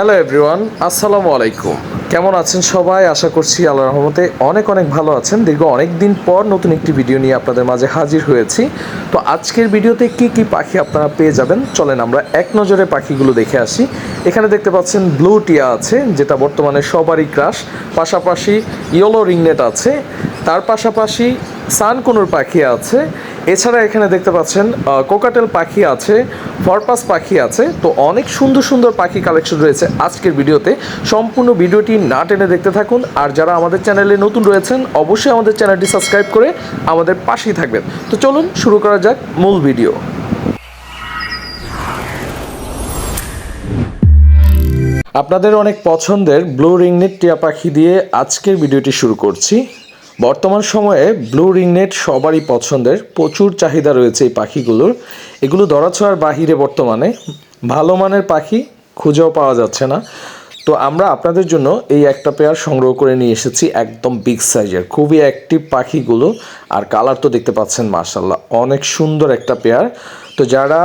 Hello everyone আসসালামু আলাইকুম কেমন আছেন সবাই? আশা করছি আল্লাহ রহমতে অনেক অনেক ভালো আছেন। দীর্ঘ অনেক দিন পর নতুন একটি ভিডিও নিয়ে আপনাদের মাঝে হাজির হয়েছি। তো আজকের ভিডিওতে কি কি পাখি আপনারা পেয়ে যাবেন? চলেন আমরা এক নজরে পাখিগুলো দেখে আসি। এখানে দেখতে পাচ্ছেন ব্লু টিয়া আছে, যেটা বর্তমানে সবারই ক্রাশ পাশাপাশি ইয়েলো রিংনেট আছে। তার পাশাপাশি সানকুনুর পাখি আছে। এছাড়া এখানে দেখতে পাচ্ছেন কোকাটেল পাখি আছে, ফরপাস পাখি আছে। তো অনেক সুন্দর সুন্দর পাখি কালেকশন রয়েছে আজকের ভিডিওতে। সম্পূর্ণ ভিডিওটি না টেনে দেখতে থাকুন। আর যারা আমাদের চ্যানেলে নতুন রয়েছেন, অবশ্যই আমাদের চ্যানেলটি সাবস্ক্রাইব করে আমাদের পাশেই থাকবেন। তো চলুন শুরু করা যাক মূল ভিডিও। আপনাদের অনেক পছন্দের ব্লু রিংনেট টিয়া পাখি দিয়ে আজকের ভিডিওটি শুরু করছি। বর্তমান সময়ে ব্লু রিংনেট সবারই পছন্দের, প্রচুর চাহিদা রয়েছে এই পাখিগুলোর। এগুলো ধরাছোঁয়ার বাহিরে বর্তমানে। ভালো মানের পাখি খুঁজেও পাওয়া যাচ্ছে না। তো আমরা আপনাদের জন্য এই একটা পেয়ার সংগ্রহ করে নিয়ে এসেছি একদম বিগ সাইজের খুবই অ্যাক্টিভ পাখিগুলো। আর কালার তো দেখতে পাচ্ছেন মার্শাল্লাহ অনেক সুন্দর একটা পেয়ার তো যারা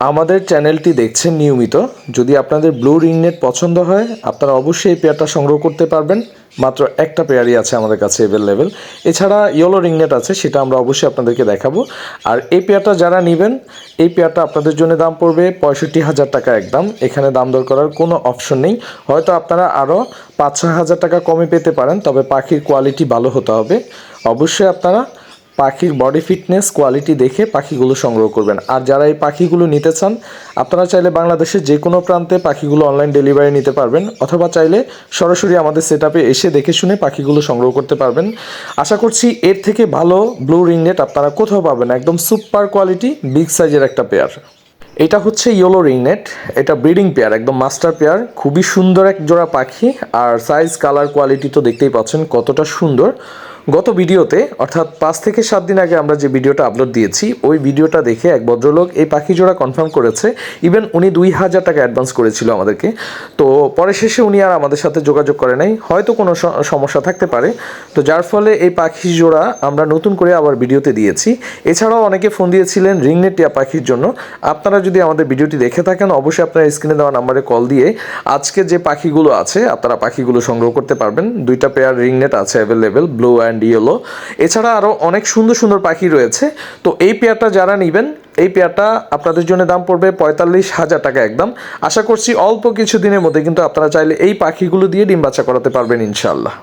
আমাদের চ্যানেলটি দেখছেন নিয়মিত। যদি আপনাদের ব্লু রিংনেট পছন্দ হয়, আপনারা অবশ্যই এই পেয়ারটা সংগ্রহ করতে পারবেন। মাত্র একটা পেয়ারই আছে আমাদের কাছে অ্যাভেলেবেল এছাড়া ইয়েলো রিংনেট আছে, সেটা আমরা অবশ্যই আপনাদেরকে দেখাবো। আর এই পেয়ারটা যারা নেবেন, এই পেয়ারটা আপনাদের জন্য দাম পড়বে পঁয়ষট্টি হাজার টাকা একদম। এখানে দাম দর করার কোনো অপশন নেই। হয়তো আপনারা আরও পাঁচ ছয় হাজার টাকা কমে পেতে পারেন, তবে পাখির কোয়ালিটি ভালো হতে হবে। অবশ্যই আপনারা পাখির বডি ফিটনেস কোয়ালিটি দেখে পাখিগুলো সংগ্রহ করবেন। আর যারা এই পাখিগুলো নিতে চান, আপনারা চাইলে বাংলাদেশের যে কোনো প্রান্তে পাখিগুলো অনলাইন ডেলিভারি নিতে পারবেন, অথবা চাইলে সরাসরি আমাদের সেট এসে দেখে শুনে পাখিগুলো সংগ্রহ করতে পারবেন। আশা করছি এর থেকে ভালো ব্লু রিংনেট আপনারা কোথাও পাবেন একদম সুপার কোয়ালিটি বিগ সাইজের একটা পেয়ার এটা হচ্ছে ইয়েলো রিংনেট এটা ব্রিডিং পেয়ার একদম মাস্টার পেয়ার খুবই সুন্দর এক জোড়া পাখি, আর সাইজ কালার কোয়ালিটি তো দেখতেই পাচ্ছেন কতটা সুন্দর। গত ভিডিওতে, অর্থাৎ পাঁচ থেকে সাত দিন আগে আমরা যে ভিডিওটা আপলোড দিয়েছি, ওই ভিডিওটা দেখে এক ভদ্রলোক এই পাখি জোড়া কনফার্ম করেছে। ইভেন উনি দুই হাজার টাকা অ্যাডভান্স করেছিল আমাদেরকে। তো পরে শেষে উনি আর আমাদের সাথে যোগাযোগ করে নাই। হয়তো কোনো সমস্যা থাকতে পারে। তো যার ফলে এই পাখি জোড়া আমরা নতুন করে আবার ভিডিওতে দিয়েছি। এছাড়াও অনেকে ফোন দিয়েছিলেন রিংনেট টিয়া পাখির জন্য। আপনারা যদি আমাদের ভিডিওটি দেখে থাকেন, অবশ্যই আপনারা স্ক্রিনে দেওয়া নাম্বারে কল দিয়ে আজকে যে পাখিগুলো আছে, আপনারা পাখিগুলো সংগ্রহ করতে পারবেন। দুইটা পেয়ার রিংনেট আছে অ্যাভেলেবেল ব্লু অ্যান্ড ইয়েলো এছাড়া আরও অনেক সুন্দর সুন্দর পাখি রয়েছে। তো এই পেয়ারটা যারা নেবেন, এই পেয়ারটা আপনাদের জন্য দাম পড়বে পঁয়তাল্লিশ হাজার টাকা একদম। আশা করছি অল্প কিছু দিনের মধ্যে কিন্তু আপনারা চাইলে এই পাখিগুলো দিয়ে ডিম বাচ্চা করাতে পারবেন ইনশাল্লাহ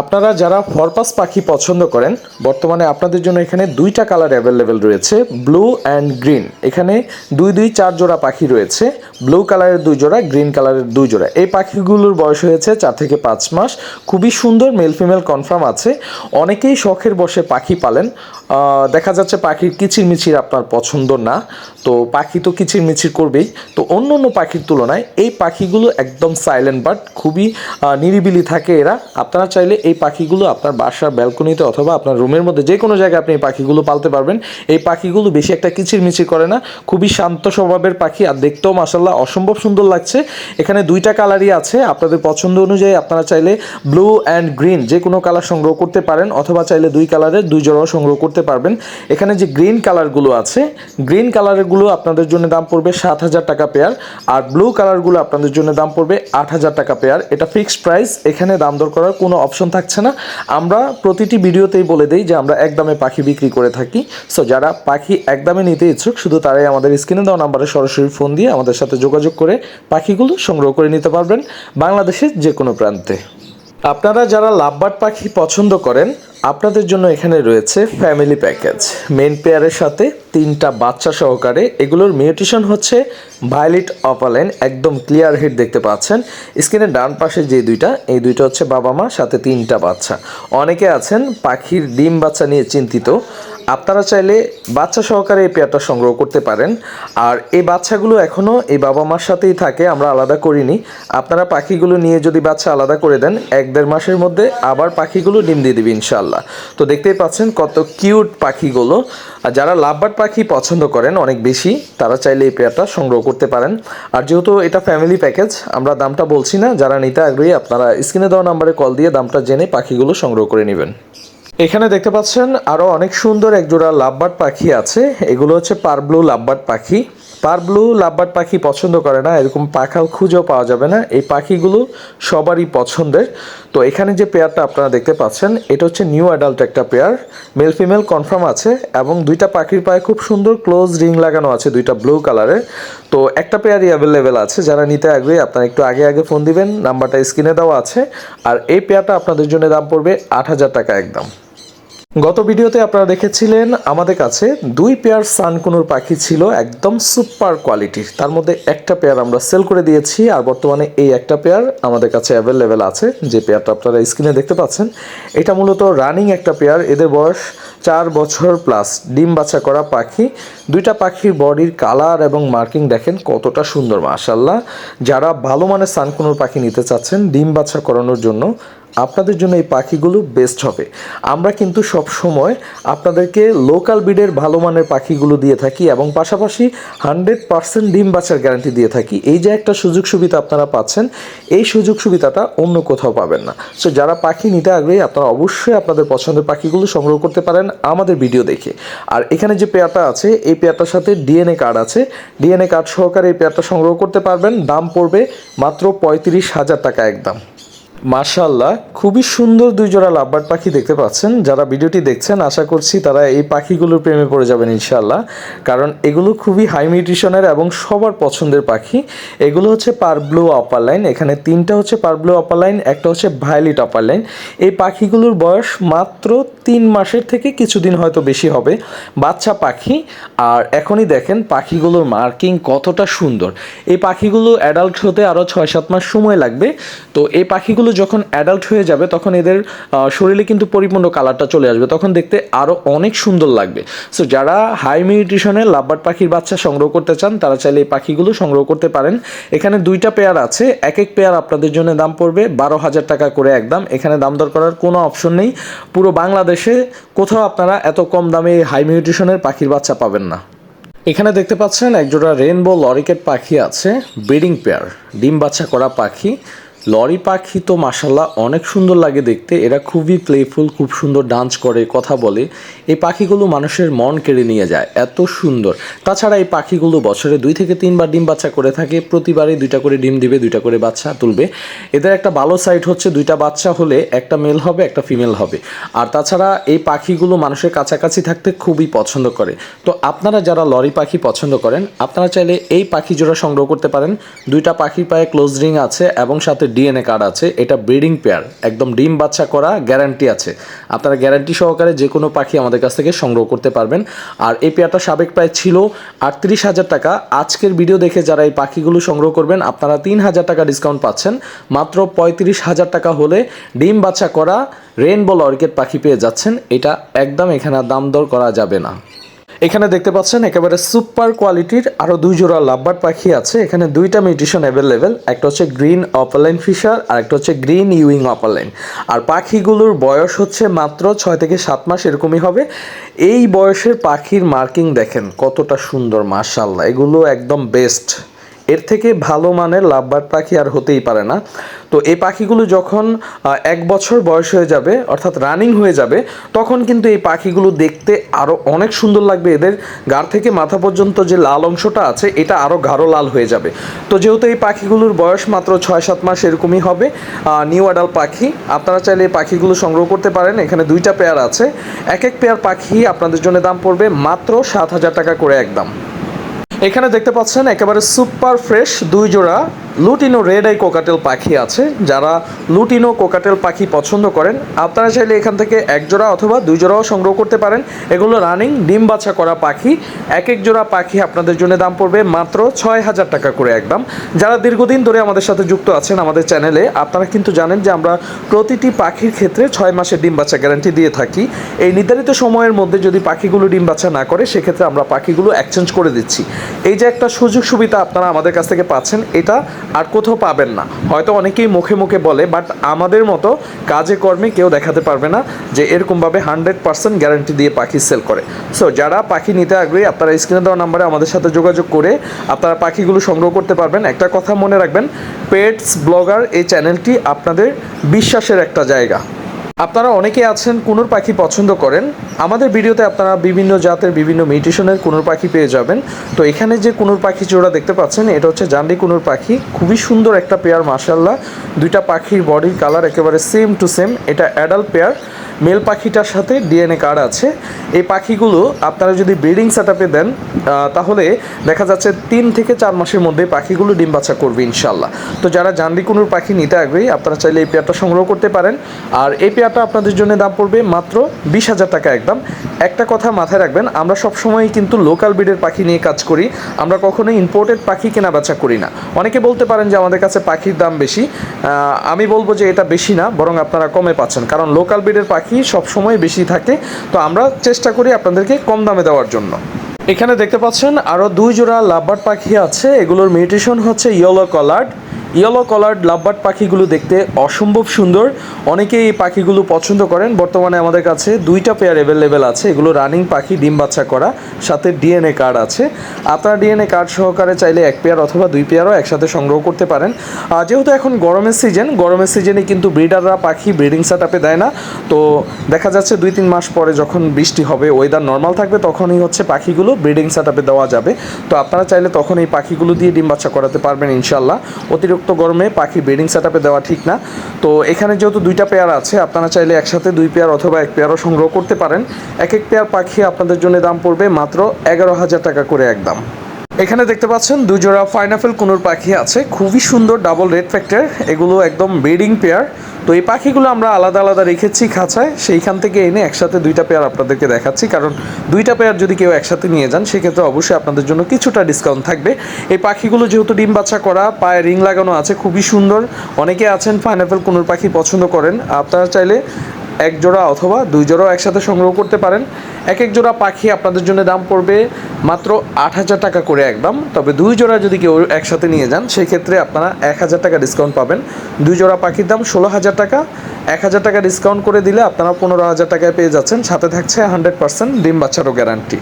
আপনারা যারা ফরপাস পাখি পছন্দ করেন, বর্তমানে আপনাদের জন্য এখানে দুইটা কালার অ্যাভেলেবেল রয়েছে ব্লু অ্যান্ড গ্রিন এখানে দুই দুই চার জোড়া পাখি রয়েছে ব্লু কালারের দুই জোড়া গ্রিন কালারের দুই জোড়া। এই পাখিগুলোর বয়স হয়েছে চার থেকে পাঁচ মাস। খুবই সুন্দর মেল ফিমেল কনফার্ম আছে। অনেকেই শখের বসে পাখি পালেন। দেখা যাচ্ছে পাখির কিচিরমিচির আপনার পছন্দ না। তো পাখি তো কিচিরমিচির করবেই। তো অন্য অন্য পাখির তুলনায় এই পাখিগুলো একদম সাইলেন্ট বাট খুবই নিরিবিলি থাকে এরা। আপনারা চাইলে এই পাখিগুলো আপনার বাসার ব্যালকনিতে অথবা আপনার রুমের মধ্যে যে কোনো জায়গায় আপনি এই পাখিগুলো পালতে পারবেন। এই পাখিগুলো বেশি একটা কিচিরমিচির করে না। খুবই শান্ত স্বভাবের পাখি আর দেখতেও মাসাল্লাহ অসম্ভব সুন্দর লাগছে। এখানে দুইটা কালারই আছে। আপনাদের পছন্দ অনুযায়ী আপনারা চাইলে ব্লু অ্যান্ড গ্রিন যে কোনো কালার সংগ্রহ করতে পারেন। অথবা চাইলে দুই কালারের দুই জোড়াও সংগ্রহ করতে পারবেন। এখানে যে গ্রিন কালারগুলো আছে গ্রিন কালারগুলো আপনাদের জন্য দাম পড়বে সাত হাজার টাকা পেয়ার আর ব্লু কালারগুলো আপনাদের জন্য দাম পড়বে আট হাজার টাকা পেয়ার এটা ফিক্সড প্রাইস এখানে দাম দর করার কোনো অপশন থাকছে না। আমরা প্রতিটি ভিডিওতেই বলে দিই যে আমরা একদমে পাখি বিক্রি করে থাকি। সো যারা পাখি একদমে নিতে ইচ্ছুক, শুধু তারাই আমাদের স্ক্রিনে দেওয়া নাম্বারে সরাসরি ফোন দিয়ে আমাদের সাথে যোগাযোগ করে পাখিগুলো সংগ্রহ করে নিতে পারবেন বাংলাদেশের যে কোনো প্রান্তে। আপনারা যারা লাভবার্ড পাখি পছন্দ করেন, আপনাদের জন্য এখানে রয়েছে ফ্যামিলি প্যাকেজ মেন পেয়ারের সাথে তিনটা বাচ্চা সহকারে, এগুলোর মিউটিশন হচ্ছে ভায়োলেট অপালেন একদম ক্লিয়ার হেড দেখতে পাচ্ছেন। স্ক্রিনের ডান পাশে যে দুইটা, এই দুইটা হচ্ছে বাবা মা, সাথে তিনটা বাচ্চা। অনেকে আছেন পাখির ডিম বাচ্চা নিয়ে চিন্তিত আপনারা চাইলে বাচ্চা সহকারে এই পেয়ারটা সংগ্রহ করতে পারেন। আর এই বাচ্চাগুলো এখনও এই বাবা মার সাথেই থাকে, আমরা আলাদা করিনি। আপনারা পাখিগুলো নিয়ে যদি বাচ্চা আলাদা করে দেন, এক দেড় মাসের মধ্যে আবার পাখিগুলো ডিম দিয়ে দিবে ইনশাল্লাহ তো দেখতেই পাচ্ছেন কত কিউট পাখিগুলো। আর যারা লাভবার্ড পাখি পছন্দ করেন, অনেক বেশি, তারা চাইলে এই পেয়ারটা সংগ্রহ করতে পারেন। আর যেহেতু এটা ফ্যামিলি প্যাকেজ আমরা দামটা বলছি না, যারা নিতে আগ্রহী, আপনারা স্ক্রিনে দেওয়া নাম্বারে কল দিয়ে দামটা জেনে পাখিগুলো সংগ্রহ করে নেবেন। এখানে দেখতে পাচ্ছেন আরও অনেক সুন্দর এক জোড়া লাভবার্ড পাখি আছে। এগুলো হচ্ছে পারব্লু লাভবার্ড পাখি। স্পার ব্লু লাভবার্ড পাখি পছন্দ করে না, এরকম পাখাল খুঁজেও পাওয়া যাবে না। এই পাখিগুলো সবারই পছন্দের। তো এখানে যে পেয়ারটা আপনারা দেখতে পাচ্ছেন, এটা হচ্ছে নিউ অ্যাডাল্ট একটা পেয়ার। মেল ফিমেল কনফার্ম আছে এবং দুইটা পাখির পায়ে খুব সুন্দর ক্লোজ রিং লাগানো আছে দুইটা ব্লু কালারের। তো একটা পেয়ারই অ্যাভেলেবেল আছে, যারা নিতে আগ্রহী আপনারা একটু আগে আগে ফোন দিবেন, নাম্বারটা স্ক্রিনে দেওয়া আছে। আর এই পেয়ারটা আপনাদের জন্য দাম পড়বে আট হাজার টাকা একদম। গত ভিডিওতে আপনারা দেখেছিলেন আমাদের কাছে দুই পেয়ার সানকুনুর পাখি ছিল একদম সুপার কোয়ালিটির। তার মধ্যে একটা পেয়ার আমরা সেল করে দিয়েছি আর বর্তমানে এই একটা পেয়ার আমাদের কাছে অ্যাভেলেবেল আছে। যে পেয়ারটা আপনারা স্ক্রিনে দেখতে পাচ্ছেন, এটা মূলত রানিং একটা পেয়ার। এদের বয়স চার বছর প্লাস। ডিম বাছা করা পাখি। দুইটা পাখির বডির কালার এবং মার্কিং দেখেন কতটা সুন্দর মাশাল্লাহ যারা ভালো মানের সানকুনুর পাখি নিতে চাচ্ছেন, ডিম বাছা করানোর জন্য আপনাদের জন্য এই পাখিগুলো বেস্ট হবে। আমরা কিন্তু সব সময় আপনাদেরকে লোকাল ব্রিডের ভালো মানের পাখিগুলো দিয়ে থাকি এবং পাশাপাশি হান্ড্রেড পার্সেন্ট ডিম বাচ্চার গ্যারান্টি দিয়ে থাকি। এই যে একটা সুযোগ সুবিধা আপনারা পাচ্ছেন, এই সুযোগ সুবিধাটা অন্য কোথাও পাবেন না। সো যারা পাখি নিতে আগ্রহী, আপনারা অবশ্যই আপনাদের পছন্দের পাখিগুলো সংগ্রহ করতে পারেন আমাদের ভিডিও দেখে। আর এখানে যে পেয়ারটা আছে, এই পেয়ারটার সাথে ডিএনএ কার্ড আছে। ডিএনএ কার্ড সহকারে এই পেয়ারটা সংগ্রহ করতে পারবেন। দাম পড়বে মাত্র পঁয়ত্রিশ হাজার টাকা একদম। মাশাল্লাহ খুবই সুন্দর দুই জোড়া লাভবার্ড পাখি দেখতে পাচ্ছেন। যারা ভিডিওটি দেখছেন, আশা করছি তারা এই পাখিগুলোর প্রেমে পড়ে যাবেন ইনশাল্লাহ কারণ এগুলো খুবই হাই নিউট্রিশনের এবং সবার পছন্দের পাখি। এগুলো হচ্ছে পার ব্লু আপার লাইন এখানে তিনটা হচ্ছে পার ব্লু আপার লাইন একটা হচ্ছে ভায়োলিট আপার লাইন এই পাখিগুলোর বয়স মাত্র তিন মাসের থেকে কিছুদিন হয়তো বেশি হবে। বাচ্চা পাখি, আর এখনই দেখেন পাখিগুলোর মার্কিং কতটা সুন্দর। এই পাখিগুলো অ্যাডাল্ট হতে আরও ছয় সাত মাস সময় লাগবে। তো এই পাখিগুলো যখন অ্যাডাল্ট হয়ে যাবে, তখন এদের শরীরে কিন্তু পরিপূর্ণ কালারটা চলে আসবে। তখন দেখতে আরও অনেক সুন্দর লাগবে। সো যারা হাই নিউট্রিশনের লাভবার্ড পাখির বাচ্চা সংগ্রহ করতে চান, তারা চাইলে এই পাখিগুলো সংগ্রহ করতে পারেন। এখানে দুইটা পেয়ার আছে। এক এক পেয়ার আপনাদের জন্য দাম পড়বে বারো হাজার টাকা করে একদম। এখানে দাম দর করার কোনো অপশন নেই। পুরো বাংলাদেশে কোথাও আপনারা এত কম দামে হাই নিউট্রিশনের পাখির বাচ্চা পাবেন না। এখানে দেখতে পাচ্ছেন, একজোড়া রেনবো লরিকেট পাখি আছে ব্রিডিং পেয়ার ডিম বাচ্চা করা পাখি। লরি পাখি তো মাসাল্লাহ অনেক সুন্দর লাগে দেখতে। এরা খুবই প্লেফুল খুব সুন্দর ডান্স করে, কথা বলে। এই পাখিগুলো মানুষের মন কেড়ে নিয়ে যায়, এত সুন্দর। তাছাড়া এই পাখিগুলো বছরে দুই থেকে তিনবার ডিম বাচ্চা করে থাকে, প্রতিবারই দুইটা করে ডিম দিবে, দুইটা করে বাচ্চা তুলবে। এদের একটা ভালো সাইড হচ্ছে, দুইটা বাচ্চা হলে একটা মেল হবে, একটা ফিমেল হবে। আর তাছাড়া এই পাখিগুলো মানুষের কাছাকাছি থাকতে খুবই পছন্দ করে। তো আপনারা যারা লরি পাখি পছন্দ করেন, আপনারা চাইলে এই পাখি জোড়া সংগ্রহ করতে পারেন। দুইটা পাখির পায়ে ক্লোজ রিং আছে এবং সাথে ডিএনএ কার্ড আছে, এটা ব্রিডিং পেয়ার একদম ডিম বাচ্চা করা গ্যারান্টি আছে। আপনারা গ্যারান্টি সহকারে যে কোনো পাখি আমাদের কাছ থেকে সংগ্রহ করতে পারবেন। আর এই পেয়ারটা সাবেক প্রায় ছিল আটত্রিশ হাজার টাকা। আজকের ভিডিও দেখে যারা এই পাখিগুলো সংগ্রহ করবেন, আপনারা তিন হাজার টাকা ডিসকাউন্ট পাচ্ছেন। মাত্র পঁয়ত্রিশ হাজার টাকা হলে ডিম বাচ্চা করা রেনবো অর্কিড পাখি পেয়ে যাচ্ছেন। এটা একদম এখানে দাম দর করা যাবে না। এখানে দেখতে পাচ্ছেন, একেবারে সুপার কোয়ালিটির আরও দুই জোড়া লাভবার পাখি আছে। এখানে দুইটা মিউটিশন অ্যাভেলেবেল, একটা হচ্ছে গ্রিন অপারলাইন ফিশার আর একটা হচ্ছে গ্রিন ইউইং অপারলাইন। আর পাখিগুলোর বয়স হচ্ছে মাত্র ছয় থেকে সাত মাস, এরকমই হবে। এই বয়সের পাখির মার্কিং দেখেন, কতটা সুন্দর মার্শাল্লাহ এগুলো একদম বেস্ট এর থেকে ভালো মানের লাভবার্ড পাখি আর হতেই পারে না। তো এই পাখিগুলো যখন এক বছর বয়স হয়ে যাবে, অর্থাৎ রানিং হয়ে যাবে, তখন কিন্তু এই পাখিগুলো দেখতে আরও অনেক সুন্দর লাগবে। এদের গার থেকে মাথা পর্যন্ত যে লাল অংশটা আছে, এটা আরও গাঢ় লাল হয়ে যাবে। তো যেহেতু এই পাখিগুলোর বয়স মাত্র ছয় সাত মাস এরকমই হবে নিউ অ্যাডাল পাখি, আপনারা চাইলে এই পাখিগুলো সংগ্রহ করতে পারেন। এখানে দুইটা পেয়ার আছে। এক এক পেয়ার পাখি আপনাদের জন্য দাম পড়বে মাত্র সাত হাজার টাকা করে একদম। এখানে দেখতে পাচ্ছেন একেবারে সুপার ফ্রেশ দুই জোড়া লুটিনো রেড আই কোকাটেল পাখি আছে, যারা লুটিনো কোকাটেল পাখি পছন্দ করেন। আপনারা চাইলে এখান থেকে এক জোড়া অথবা দুই জোড়াও সংগ্রহ করতে পারেন। এগুলো রানিং, ডিম বাছা করা পাখি। এক এক জোড়া পাখি আপনাদের জন্য দাম পড়বে মাত্র ছয় হাজার টাকা করে একদম যারা দীর্ঘদিন ধরে আমাদের সাথে যুক্ত আছেন আমাদের চ্যানেলে, আপনারা কিন্তু জানেন যে আমরা প্রতিটি পাখির ক্ষেত্রে ছয় মাসের ডিম বাচ্চা গ্যারান্টি দিয়ে থাকি। এই নির্ধারিত সময়ের মধ্যে যদি পাখিগুলো ডিম বাচ্চা না করে, সেক্ষেত্রে আমরা পাখিগুলো এক্সচেঞ্জ করে দিচ্ছি। এই যে একটা সুযোগ সুবিধা আপনারা আমাদের কাছ থেকে পাচ্ছেন, এটা আর কোথাও পাবেন না। হয়তো অনেকেই মুখে মুখে বলে বাট আমাদের মতো কাজে কর্মে কেউ দেখাতে পারবে না যে এরকমভাবে হান্ড্রেড পার্সেন্ট গ্যারান্টি দিয়ে পাখি সেল করে। সো যারা পাখি নিতে আগ্রহী, আপনারা স্ক্রিনে দেওয়া নাম্বারে আমাদের সাথে যোগাযোগ করে আপনারা পাখিগুলো সংগ্রহ করতে পারবেন। একটা কথা মনে রাখবেন পেটস ব্লগার এই চ্যানেলটি আপনাদের বিশ্বাসের একটা জায়গা। আপনারা অনেকে আছেন, কুনুর পাখি পছন্দ করেন। আমাদের ভিডিওতে আপনারা বিভিন্ন জাতের, বিভিন্ন মিউটেশনের কুনুর পাখি পেয়ে যাবেন। তো এখানে যে কুনুর পাখি জোড়া দেখতে পাচ্ছেন, এটা হচ্ছে জান্ডি কুনুর পাখি। খুবই সুন্দর একটা পেয়ার মাসাল্লাহ দুইটা পাখির বডির কালার একেবারে সেম টু সেম এটা অ্যাডাল্ট পেয়ার মেল পাখিটার সাথে ডিএনএ কার্ড আছে। এই পাখিগুলো আপনারা যদি ব্রিডিং সেট দেন তাহলে দেখা যাচ্ছে তিন থেকে চার মাসের মধ্যে পাখিগুলো ডিম বাচ্চা করবে ইনশাল্লাহ তো যারা জান্ডি কুনুর পাখি নিতে আগ্রহী, আপনারা চাইলে এই পেয়ারটা সংগ্রহ করতে পারেন। আর এই পেয়ারটা আপনাদের জন্য দাম পড়বে মাত্র বিশ হাজার টাকা একদম। একটা কথা মাথায় রাখবেন, আমরা সবসময় কিন্তু লোকাল ব্রিডের পাখি নিয়ে কাজ করি, আমরা কখনোই ইম্পোর্টেড পাখি কেনা বেচা করি না। অনেকে বলতে পারেন যে আমাদের কাছে পাখির দাম বেশি। আমি বলব যে এটা বেশি না, বরং আপনারা কমে পাচ্ছেন, কারণ লোকাল ব্রিডের পাখি সবসময় বেশি থাকে। তো আমরা চেষ্টা করি আপনাদেরকে কম দামে দেওয়ার জন্য। এখানে দেখতে পাচ্ছেন আরও দুই জোড়া লাভবার্ড পাখি আছে, এগুলোর মিউটেশন হচ্ছে yellow collared yellow collared lovebird পাখিগুলো দেখতে অসম্ভব সুন্দর। অনেকেই এই পাখিগুলো পছন্দ করেন। বর্তমানে আমাদের কাছে দুইটা পেয়ার অ্যাভেলেবেল আছে। এগুলো রানিং পাখি, ডিম বাচ্চা করা। সাথে ডিএনএ কার্ড আছে। আপনারা ডিএনএ কার্ড সহকারে চাইলে এক পেয়ার অথবা দুই পেয়ারও একসাথে সংগ্রহ করতে পারেন। আর যেহেতু এখন গরমের সিজন গরমের সিজনে কিন্তু ব্রিডাররা পাখি ব্রিডিং সেট আপে দেয় না। তো দেখা যাচ্ছে দুই তিন মাস পরে যখন বৃষ্টি হবে ওয়েদার নর্মাল থাকবে, তখনই হচ্ছে পাখিগুলো ব্রিডিং সেট আপে দেওয়া যাবে। তো আপনারা চাইলে তখন এই পাখিগুলো দিয়ে ডিম বাচ্চা করাতে পারবেন ইনশাল্লাহ অতিরিক্ত গরমে পাখি ব্রিডিং সেট দেওয়া ঠিক না। তো এখানে যেহেতু দুইটা পেয়ার আছে, আপনারা চাইলে একসাথে দুই পেয়ার অথবা এক পেয়ারও সংগ্রহ করতে পারেন। এক এক পেয়ার পাখি আপনাদের জন্য দাম পড়বে মাত্র এগারো হাজার টাকা করে একদম। এখানে দেখতে পাচ্ছেন, দুই জোড়া পাইনাপেল কুনুর পাখি আছে। খুবই সুন্দর ডাবল রেড ফ্যাক্টর এগুলো একদম ব্রিডিং পেয়ার তো এই পাখিগুলো আমরা আলাদা আলাদা রেখেছি খাঁচায়, সেইখান থেকে এনে একসাথে দুইটা পেয়ার আপনাদেরকে দেখাচ্ছি। কারণ দুইটা পেয়ার যদি কেউ একসাথে নিয়ে যান, সেক্ষেত্রে অবশ্যই আপনাদের জন্য কিছুটা ডিসকাউন্ট থাকবে। এই পাখিগুলো যেহেতু ডিম বাচ্চা করা, পায়ে রিং লাগানো আছে, খুবই সুন্দর। অনেকে আছেন পাইনাপেল কুনুর পাখি পছন্দ করেন। আপনারা চাইলে এক জোড়া অথবা দুই জোড়াও একসাথে সংগ্রহ করতে পারেন। এক এক জোড়া পাখি আপনাদের জন্য দাম পড়বে মাত্র আট হাজার টাকা করে একদম। তবে দুই জোড়া যদি কেউ একসাথে নিয়ে যান সেই ক্ষেত্রে আপনারা এক হাজার টাকা ডিসকাউন্ট পাবেন। দুই জোড়া পাখির দাম ষোলো হাজার টাকা। এক হাজার টাকা ডিসকাউন্ট করে দিলে আপনারা পনেরো হাজার টাকায় পেয়ে যাচ্ছেন। সাথে থাকছে হান্ড্রেড পার্সেন্ট ডিম বাচ্চারও গ্যারান্টি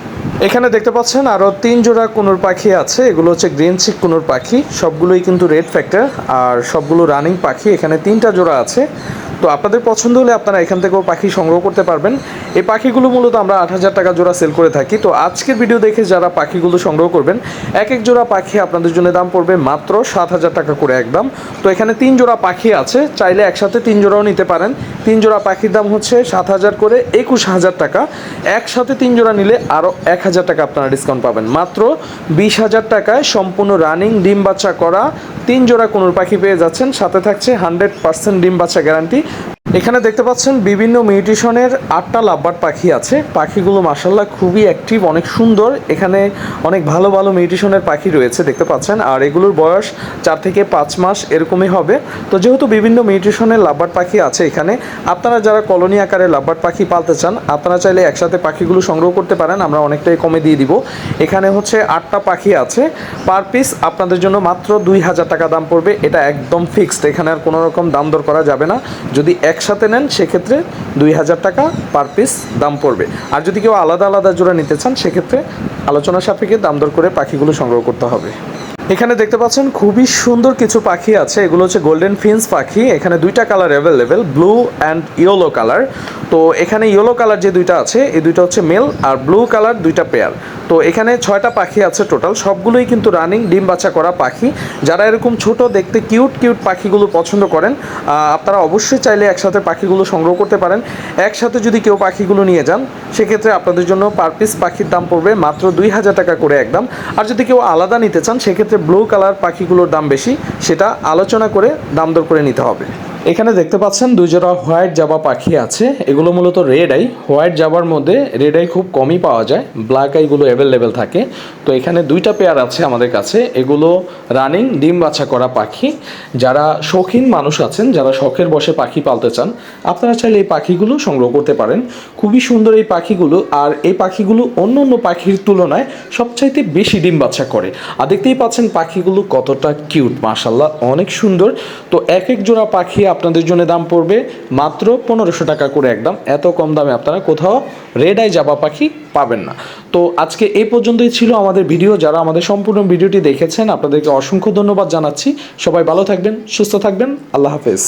এখানে দেখতে পাচ্ছেন আরও তিন জোড়া কুনুর পাখি আছে। এগুলো হচ্ছে গ্রিন চিক কুনুর পাখি। সবগুলোই কিন্তু রেড ফ্যাক্টর আর সবগুলো রানিং পাখি। এখানে তিনটা জোড়া আছে। তো আপনাদের পছন্দ হলে আপনারা এখান থেকেও পাখি সংগ্রহ করতে পারবেন। এই পাখিগুলো মূলত আমরা আট হাজার টাকা জোড়া সেল করে থাকি। তো আজকের ভিডিও দেখে যারা পাখিগুলো সংগ্রহ করবেন, এক এক জোড়া পাখি আপনাদের জন্য দাম পড়বে মাত্র সাত হাজার টাকা করে একদম। তো এখানে তিন জোড়া পাখি আছে, চাইলে একসাথে তিন জোড়াও নিতে পারেন। তিন জোড়া পাখির দাম হচ্ছে সাত হাজার করে একুশ হাজার টাকা। একসাথে তিন জোড়া নিলে আরও এক হাজার টাকা আপনারা ডিসকাউন্ট পাবেন। মাত্র বিশ হাজার টাকায় সম্পূর্ণ রানিং ডিম বাচ্চা করা তিন জোড়া কোনোর পাখি পেয়ে যাচ্ছেন। সাথে থাকছে হান্ড্রেড পার্সেন্ট ডিম বাচ্চা গ্যারান্টি এখানে দেখতে পাচ্ছেন বিভিন্ন মিউটেশনের আটটা লাভবার্ড পাখি আছে। পাখিগুলো মাসাল্লাহ খুবই অ্যাক্টিভ অনেক সুন্দর। এখানে অনেক ভালো ভালো মিউটেশনের পাখি রয়েছে দেখতে পাচ্ছেন। আর এগুলোর বয়স চার থেকে পাঁচ মাস এরকমই হবে। তো যেহেতু বিভিন্ন মিউটেশনের লাভবার্ড পাখি আছে এখানে, আপনারা যারা কলোনি আকারে লাভবার্ড পাখি পালতে চান, আপনারা চাইলে একসাথে পাখিগুলো সংগ্রহ করতে পারেন। আমরা অনেকটাই কমে দিয়ে দিব। এখানে হচ্ছে আটটা পাখি আছে। পার পিস আপনাদের জন্য মাত্র দুই হাজার টাকা দাম পড়বে। এটা একদম ফিক্সড এখানে আর কোনো রকম দাম দর করা যাবে না। যদি একসাথে নেন, সেক্ষেত্রে দুই হাজার টাকা পার পিস দাম পড়বে। আর যদি কেউ আলাদা আলাদা জোড়া নিতে চান, সেক্ষেত্রে আলোচনা সাপেক্ষে দাম দর করে পাখিগুলো সংগ্রহ করতে হবে। এখানে দেখতে পাচ্ছেন খুবই সুন্দর কিছু পাখি আছে। এগুলো হচ্ছে গোল্ডেন ফিন্স পাখি। এখানে দুইটা colour available blue and yellow colour তো এখানে ইয়েলো কালার যে দুইটা আছে, এই দুইটা হচ্ছে মেল আর ব্লু কালার দুইটা পেয়ার তো এখানে ছয়টা পাখি আছে টোটাল সবগুলোই কিন্তু রানিং ডিম বাচ্চা করা পাখি। যারা এরকম ছোট, দেখতে কিউট কিউট পাখিগুলো পছন্দ করেন আপনারা অবশ্যই চাইলে একসাথে পাখিগুলো সংগ্রহ করতে পারেন। একসাথে যদি কেউ পাখিগুলো নিয়ে যান, সেক্ষেত্রে আপনাদের জন্য পার পিস পাখির দাম পড়বে মাত্র দুই হাজার টাকা করে একদম। আর যদি কেউ আলাদা নিতে চান, সেক্ষেত্রে ব্লু কালার পাখিগুলোর দাম বেশি সেটা আলোচনা করে দাম দর করে নিতে হবে। এখানে দেখতে পাচ্ছেন দুই জোড়া হোয়াইট জাবা পাখি আছে। এগুলো মূলত রেড আই। হোয়াইট জাবার মধ্যে রেড আই খুব কমই পাওয়া যায়। ব্ল্যাক আইগুলো অ্যাভেলেবেল থাকে। তো এখানে দুইটা পেয়ার আছে আমাদের কাছে। এগুলো রানিং ডিম বাছা করা পাখি। যারা শৌখিন মানুষ আছেন, যারা শখের বসে পাখি পালতে চান, আপনারা চাইলে এই পাখিগুলো সংগ্রহ করতে পারেন। খুবই সুন্দর এই পাখিগুলো। আর এই পাখিগুলো অন্য অন্য পাখির তুলনায় সবচাইতে বেশি ডিম বাচ্চা করে। আর দেখতেই পাচ্ছেন পাখিগুলো কতটা কিউট মাশাল্লাহ অনেক সুন্দর। তো এক এক জোড়া পাখি আপনাদের জন্য দাম পড়বে মাত্র পনেরোশো টাকা করে একদম। এত কম দামে আপনারা কোথাও রেড আই জাবা পাখি পাবেন না। তো আজকে এই পর্যন্তই ছিল আমাদের ভিডিও। যারা আমাদের সম্পূর্ণ ভিডিওটি দেখেছেন, আপনাদেরকে অসংখ্য ধন্যবাদ জানাচ্ছি। সবাই ভালো থাকবেন, সুস্থ থাকবেন। আল্লাহ হাফেজ।